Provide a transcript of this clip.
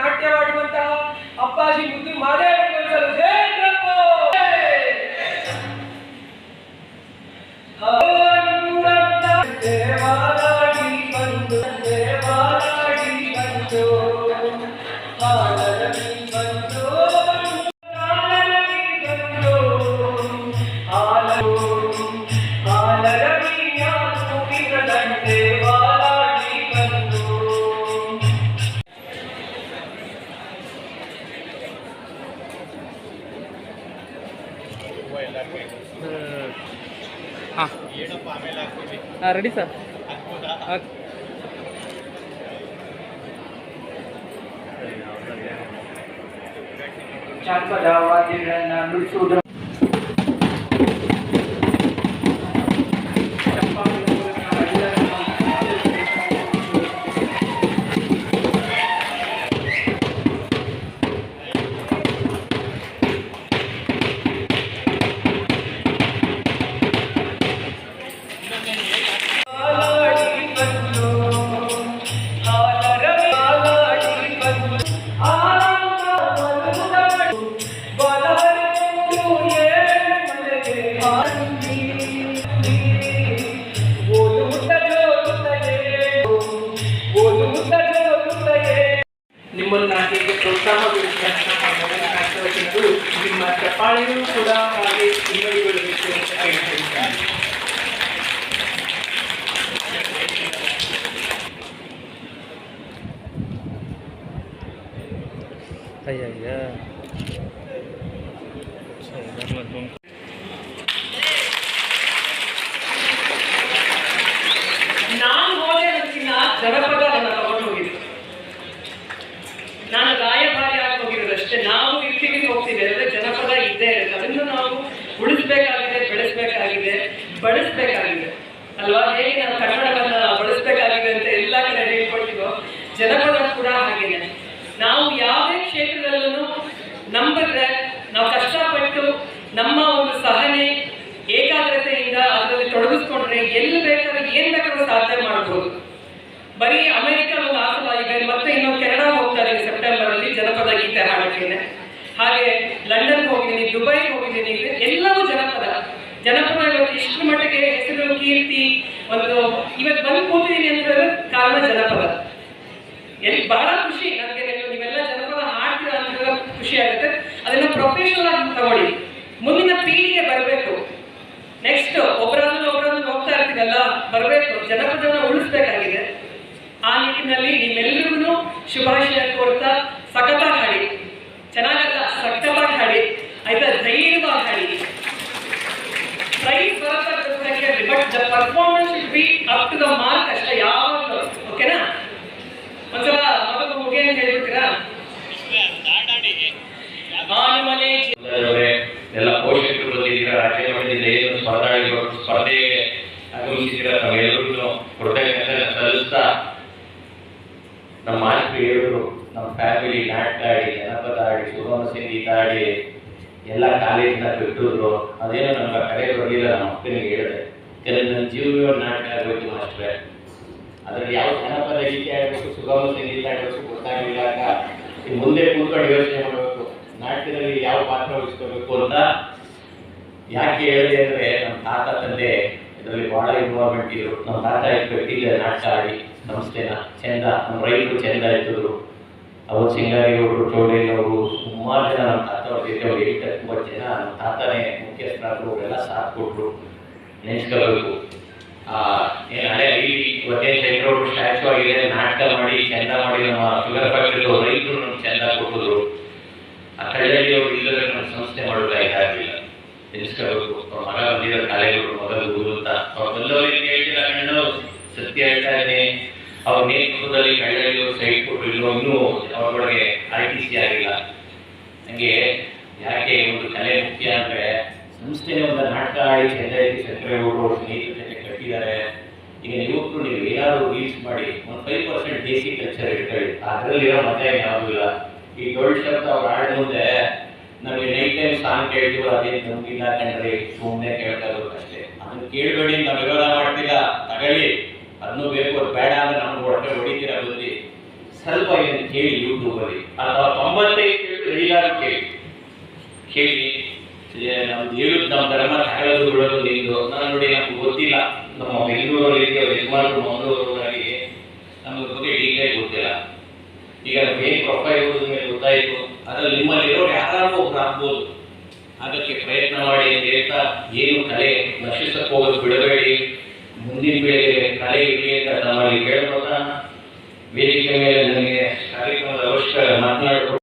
ನಾಟ್ಯವಾಡುವಂತಹ ಅಪ್ಪಾಜಿ ಮುದ್ದು ಮಾದೇವರಿಗೊಂದು ಹಾಂ. ಹಾಂ ರೆಡಿ ಸರ್ ಜಾನಪದ ವಾದ್ಯಗಳನ್ನ ನುಡಿಸುವುದರ ನಿಮ್ಮನ್ನ ಹೀಗೆ ಪ್ರೋತ್ಸಾಹ ನಿಮ್ಮ ಚಪ್ಪಾಳೆಯೂ ಕೂಡ ಹಾಗೆ ಹಿನ್ನಡೆಗೊಳ್ಳಬೇಕು ಅಂತ ಕೇಳ್ತಿದ್ದಾರೆ. ಅಯ್ಯಯ್ಯ ನಾನು ಹೋದೆ ಅನ್ನೋದಕ್ಕಿಂತ ಜನಪದ ನನ್ನ ತಗೊಂಡು ಹೋಗಿದ್ದು ನಾನು ರಾಯಭಾರಿ ಆಗಿ ಹೋಗಿರೋದು ಅಷ್ಟೇ ನಾವು ಹೋಗ್ತೀವಿ. ಅಂದ್ರೆ ಜನಪದ ಇದ್ದೇ ಇರುತ್ತೆ. ಅದನ್ನು ನಾವು ಉಳಿಸ್ಬೇಕಾಗಿದೆ, ಬೆಳೆಸ್ಬೇಕಾಗಿದೆ ಬಳಸ್ಬೇಕಾಗಿದೆ ಅಲ್ವಾ? ಹೇಗೆ ನಾವು ಕನ್ನಡವನ್ನ ಬಳಸ್ಬೇಕಾಗಿದೆ ಅಂತ ಎಲ್ಲ ಕಡೆ ಹೇಳ್ಕೊಳ್ತೀವೋ ಜನಪದ ಕೂಡ ಹಾಗೇನೆ. ನಾವು ಯಾವುದೇ ಕ್ಷೇತ್ರದಲ್ಲೂ ನಂಬಿದ್ರೆ, ನಾವು ಕಷ್ಟಪಟ್ಟು ನಮ್ಮ ಒಂದು ಸಹನೆ, ಏಕಾಗ್ರತೆಯಿಂದ ಅದರಲ್ಲಿ ತೊಡಗಿಸ್ಕೊಂಡ್ರೆ ಎಲ್ಲಿ ಬೇಕಾದ್ರೆ ಏನ್ ಬೇಕಾದ್ರೂ ಸಾಧನೆ ಮಾಡ್ಬೋದು. ಬರೀ ಅಮೆರಿಕ ಒಂದು ಆಸವಾಗಿದೆ ಮತ್ತೆ ಇನ್ನು ಕೆನಡಾ ಹೋಗ್ತಾ ಇದ್ದೀನಿ ಸೆಪ್ಟೆಂಬರ್ ಅಲ್ಲಿ ಜನಪದ ಗೀತೆ ಹಾಡೋಕ್ಕೇನೆ ಹಾಗೆ ಲಂಡನ್ ಹೋಗಿದ್ದೀನಿ ದುಬೈಗೆ ಹೋಗಿದ್ದೀನಿ ಎಲ್ಲವೂ ಜನಪದ. ಜನಪದ ಇವತ್ತು ಇಷ್ಟು ಮಟ್ಟಿಗೆ ಹೆಸರು ಕೀರ್ತಿ, ಒಂದು ಇವತ್ತು ಬಂದು ಕೂತಿದ್ದೀನಿ ಅಂದ್ರೆ ಕಾರಣ ಜನಪದ. ಎಲ್ಲಿ ಬಹಳ ಖುಷಿ, ನನಗೆ ನೀವು ನೀವೆಲ್ಲ ಜನಪದ ಹಾಡ್ತೀರ ಅಂತ ಖುಷಿ ಆಗುತ್ತೆ. ಅದನ್ನ ಪ್ರೊಫೆಷನಲ್ ಆಗಿ ತಗೊಳ್ಳಿ. ಮುಂದಿನ ಪೀಳಿಗೆ ಬರಬೇಕು. ನೆಕ್ಸ್ಟ್ ಒಬ್ಬರಾದ್ರೂ ಒಬ್ಬರಾದ್ರೂ ಹೋಗ್ತಾ ಇರ್ತೀವಲ್ಲ ಬರಬೇಕು. ಜನಪದನ ಉಳಿಸ್ಬೇಕಾಗಿದೆ. ಆ ನಿಟ್ಟಿನಲ್ಲಿ ನಿಮ್ಮೆಲ್ಲರಿಗೂ ಶುಭಾಶಯ ಕೋರ್ತಾ ಸಖತ್ತಾಗಿ ಹಾಡಿ. ಚೆನ್ನಾಗಲ್ಲ the performance should be up to the mark ಅಷ್ಟೇ, ಯಾವಾಗಲೂ. ಓಕೆನಾ ಒಂದ್ಸಲ ಮೊದಲು ಹೋಗಿ ಅಂತ ಹೇಳ್ಬಿಡ್ತೀರಾ ಎಲ್ಲ ಪೋಷಕರು ಬಂದಿದ್ದೀರಾ? ರಾಜ್ಯ ಮಟ್ಟದಿಂದ ಏನು ಸ್ಪರ್ಧಾಳಿಗಳು ಸ್ಪರ್ಧೆಗೆ ಆಗಮಿಸಿದ್ದೀರಾ? ತಾವೆಲ್ಲರಿಗೂ ಕೃತಜ್ಞತೆ ಸಲ್ಲಿಸ್ತಾ ನಮ್ಮ ಮಾಸ್ಟರ್ ಹೇಳಿದ್ರು ನಮ್ಮ ಫ್ಯಾಮಿಲಿ ನಾಟಕ ಆಡಿ ಜನಪದ ಆಡಿ ಸುಗಮ ಸಂಗೀತ ಆಡಿ ಎಲ್ಲ ಕಾಲೇಜಿನ ಬಿಟ್ಟಿದ್ರು ಅದೇನೋ ನಮ್ಗೆ ಕರೆ ಬರಲಿಲ್ಲ ನಮ್ಮ ಅಕ್ಕನಿಗೆ ಹೇಳಿದೆ. ಕೆಲವು ನನ್ನ ಜೀವ ನಾಟಕ ಆಗಬೇಕು ಮಾಸ್ಟ್ರೆ. ಅದರಲ್ಲಿ ಯಾವ ಜನಪದ ಗೀತೆ ಆಗಬೇಕು, ಸುಗಮ ಸಂಗೀತ ಆಗಬೇಕು ಗೊತ್ತಾಗಲಿಲ್ಲ ಅಂತ ಮುಂದೆ ಕೂತ್ಕೊಂಡು ಯೋಚನೆ ಮಾಡಬೇಕು ನಾಟ್ಯದಲ್ಲಿ ಯಾವ ಪಾತ್ರ ವಹಿಸ್ಕೋಬೇಕು ಅಂತ ಯಾಕೆ ಹೇಳಿದೆ ಅಂದರೆ ನಮ್ಮ ತಾತ, ತಂದೆ, ಇದರಲ್ಲಿ ಬಹಳ ಇನ್ವಾಲ್ವ್ಮೆಂಟ್ ಇದ್ರು. ನಮ್ಮ ತಾತ ಇಟ್ಬಿಟ್ಟಿಲ್ಲ ನಾಟಕ ಆಡಿ ಸಂಸ್ಥೆನ ಚಂದ, ನಮ್ಮ ರೈತರು ಚಂದ ಇರ್ತಿದ್ರು ಅವರು ಸಿಂಗಾರಿಯವರು ಚೌಡೇನವರು ಸುಮಾರು ಜನ ನಮ್ಮ ತಾತ ಅವ್ರ ಜೊತೆ ಅವ್ರು ಹೇಳ್ತಾರೆ, ತುಂಬ ಜನ ನಮ್ಮ ತಾತನೇ ಮುಖ್ಯಸ್ಥರಾದ್ರು, ಅವರೆಲ್ಲ ಸಾಥ್ ಕೊಟ್ಟರು ನೆನೆಸ್ಕೋಬೇಕು ಏನು ಹಳೆ ಐಡಿ ಒಂದೇ ಸೆಂಟ್ರೋಡ್ ಸ್ಟ್ಯಾಚು ಆಗಿದೆ, ನಾಟಕ ಮಾಡಿ, ಚಂದ ಮಾಡಿ ನಮ್ಮ ಶುಗರ್ ಫ್ಯಾಕ್ಟ್ರಿ ರೈತರು ನಮ್ಗೆ ಚಂದ ಕೊಟ್ಟಿದ್ರು. ಆ ಕಳ್ಳಲ್ಲಿ ಅವ್ರು ಇಲ್ಲದ್ರೆ ನಮ್ಮ ಸಂಸ್ಥೆ ಮಾಡೋದಾಗಿಲ್ಲ ನೆನೆಸ್ಕೋಬೇಕು ಮಗ ಬಂದಿರೋ ಕಾಲೇಜು ಮೊದಲು ಗುರು ಅಂತ. ಅವ್ರು ಬಂದವರಿಗೆ ಹೇಳ್ತಿಲ್ಲ ಕಣ್ಣು, ಸತ್ಯ ಹೇಳ್ತಾ ಇದ್ದೀನಿ. ಅವ್ರ ನೇತೃತ್ವದಲ್ಲಿ ಕಳ್ಳಲ್ಲಿ ಸೈಟ್ ಕೊಟ್ಟರು ಇಲ್ಲೋ, ಇನ್ನೂ ಅವ್ರೊಳಗೆ ಆರ್ ಸಿ ಆಗಿಲ್ಲ. ನನಗೆ ಯಾಕೆ ಒಂದು ಕಲೆ ಮುಖ್ಯ ಅಂದ್ರೆ ಸಂಸ್ಥೆನೇ ಒಂದು ನಾಟಕ ಆಡಿ ಚಂದ್ರೈತಿ ಸಕ್ಕರೆ ಅವ್ರ ಸ್ನೇಹಿತರ ಜೊತೆ ಕಟ್ಟಿದ್ದಾರೆ. ಈಗ ಯುವಕರು ನೀವು ಏನಾದರೂ ರೀಲ್ಸ್ ಮಾಡಿ ಒಂದು ಫೈವ್ ಪರ್ಸೆಂಟ್ ದೇಸಿ ಕಲ್ಚರ್ ಇಟ್ಕೊಳ್ಳಿ. ಅದರಲ್ಲಿರೋ ಮಜಾ ಯಾವುದೂ ಇಲ್ಲ. ಈ ಡೊಳ್ ಶಬ್ದ ಅವ್ರು ಆಡಿದ ಮುಂದೆ ನಮಗೆ ನೈಟ್ ಟೈಮ್ ಸಾಂಗ್ ಕೇಳ್ತೀವೋ ಅದೇನು ನಮಗಿಲ್ಲ ಕಂಡ್ರಿ ಸುಮ್ಮನೆ ಕೇಳ್ತಾ ಇರೋದು ಅಷ್ಟೇ. ಅದನ್ನ ಕೇಳಬೇಡಿ, ನಾವು ವಿರೋಧ ಮಾಡ್ತಿಲ್ಲ. ತಗೊಳ್ಳಿ. ಅದನ್ನು ಬೇಕು, ಅದು ಬೇಡ ಅಂದ್ರೆ ನಮ್ಗೆ ಹೊಟ್ಟೆ ಹೊಡಿತೀರ ಬಂದು ಸ್ವಲ್ಪ ಇದನ್ನು ಕೇಳಿ ಯೂಟ್ಯೂಬಲ್ಲಿ ಅಥವಾ ತೊಂಬತ್ತೈದು ಕೇಳಿ, ಐದಾರು ಕೇಳಿ. ಕೇಳಿ. ನಮ್ದು ಹೇಳುದು ನಮ್ಮ ಧರ್ಮ ಹೇಳೋದು ಬಿಡೋದು ನಿಂದು ನಾನು ನೋಡಿ ನಮ್ಗೆ ಗೊತ್ತಿಲ್ಲ. ನಮ್ಮ ಬೆಂಗಳೂರಲ್ಲಿ ಯಜಮಾನರು ಮಂಗಳೂರಲ್ಲಿ ನಮ್ಗೆ ಬಗ್ಗೆ ಡೀಟೇಲ್ ಗೊತ್ತಿಲ್ಲ. ಈಗ ಮೇನ್ ಪ್ರೊಫೈಲ್ ಮೇಲೆ ಗೊತ್ತಾಯಿತು. ಅದ್ರಲ್ಲಿ ನಿಮ್ಮಲ್ಲಿರೋರು ಯಾರು ಒಬ್ರು ಆಗ್ಬೋದು. ಅದಕ್ಕೆ ಪ್ರಯತ್ನ ಮಾಡಿ ಅಂತ ಹೇಳ್ತಾ ಏನು ಕಲೆ ನಶಿಸಕ್ಕೆ ಹೋಗೋದು ಬಿಡಬೇಡಿ. ಮುಂದಿನ ಬೆಳೆ ಕಲೆ ಇರಲಿ ಅಂತ ನಮ್ಮಲ್ಲಿ ಕೇಳ್ಬೋದ ವೇದಿಕೆ ಮೇಲೆ ನನಗೆ ಕಾರ್ಯಕ್ರಮದ ಅವಶ್ಯಕ ಮಾತನಾಡಬೇಕು